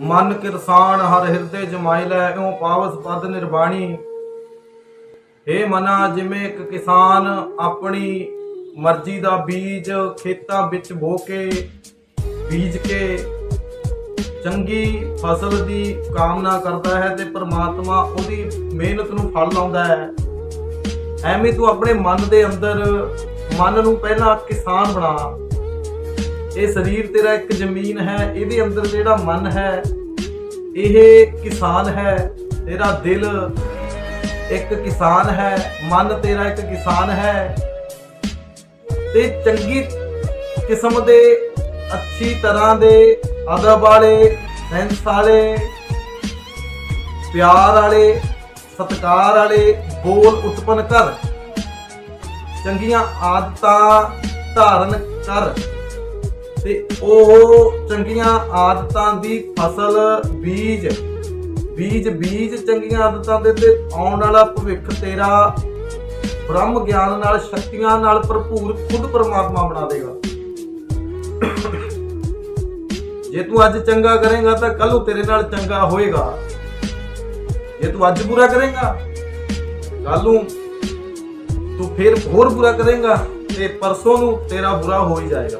ਮਨ ਕਿਰਸਾਨ ਹਰ ਹਿਰਦੇ ਜਮਾਈ ਲੈ, ਇਉ ਪਾਵਸ ਪਦ ਨਿਰਵਾਣੀ ਏ ਮਨਾ, ਜਿਵੇਂ ਇੱਕ ਕਿਸਾਨ ਆਪਣੀ ਮਰਜ਼ੀ ਦਾ ਬੀਜ ਖੇਤਾਂ ਵਿੱਚ ਬੋ ਕੇ ਬੀਜ ਕੇ ਚੰਗੀ ਫਸਲ ਦੀ ਕਾਮਨਾ ਕਰਦਾ ਹੈ ਤੇ ਪ੍ਰਮਾਤਮਾ ਉਹਦੀ ਮਿਹਨਤ ਨੂੰ ਫਲ ਲਾਉਂਦਾ ਹੈ। ਐਵੇਂ ਤੂੰ ਆਪਣੇ ਮਨ ਦੇ ਅੰਦਰ ਮਨ ਨੂੰ ਪਹਿਲਾਂ ਕਿਸਾਨ ਬਣਾ। ਇਹ ਸਰੀਰ ਤੇਰਾ ਇੱਕ ਜ਼ਮੀਨ ਹੈ, ਇਹਦੇ ਅੰਦਰ ਜਿਹੜਾ ਮਨ ਹੈ, ਇਹ ਕਿਸਾਨ ਹੈ, ਤੇਰਾ ਦਿਲ ਇੱਕ ਕਿਸਾਨ ਹੈ, ਮਨ ਤੇਰਾ ਇੱਕ ਕਿਸਾਨ ਹੈ। ਤੇ ਚੰਗੀ ਕਿਸਮ ਦੇ, ਅੱਛੀ ਤਰ੍ਹਾਂ ਦੇ ਅਦਬ ਵਾਲੇ, ਸੈਂਸ ਵਾਲੇ, ਪਿਆਰ ਵਾਲੇ, ਸਤਿਕਾਰ ਵਾਲੇ ਬੋਲ ਉਤਪਨ ਕਰ। ਚੰਗੀਆਂ ਆਦਤਾਂ ਧਾਰਨ ਕਰ। ਤੇ ਉਹ ਚੰਗੀਆਂ ਆਦਤਾਂ ਦੀ ਫਸਲ ਬੀਜ ਬੀਜ ਬੀਜ ਚੰਗੀਆਂ ਆਦਤਾਂ ਦੇ ਤੇ ਆਉਣ ਵਾਲਾ ਭਵਿੱਖ ਤੇਰਾ ਬ੍ਰਹਮ ਗਿਆਨ ਨਾਲ, ਸ਼ਕਤੀਆਂ ਨਾਲ ਭਰਪੂਰ ਖੁਦ ਪਰਮਾਤਮਾ ਬਣਾ ਦੇਗਾ। ਜੇ ਤੂੰ ਅੱਜ ਚੰਗਾ ਕਰੇਗਾ ਤਾਂ ਕੱਲ ਨੂੰ ਤੇਰੇ ਨਾਲ ਚੰਗਾ ਹੋਏਗਾ। ਜੇ ਤੂੰ ਅੱਜ ਬੁਰਾ ਕਰੇਗਾ ਕੱਲ ਨੂੰ ਤੂੰ ਫਿਰ ਹੋਰ ਬੁਰਾ ਕਰੇਗਾ ਤੇ ਪਰਸੋਂ ਨੂੰ ਤੇਰਾ ਬੁਰਾ ਹੋ ਹੀ ਜਾਏਗਾ।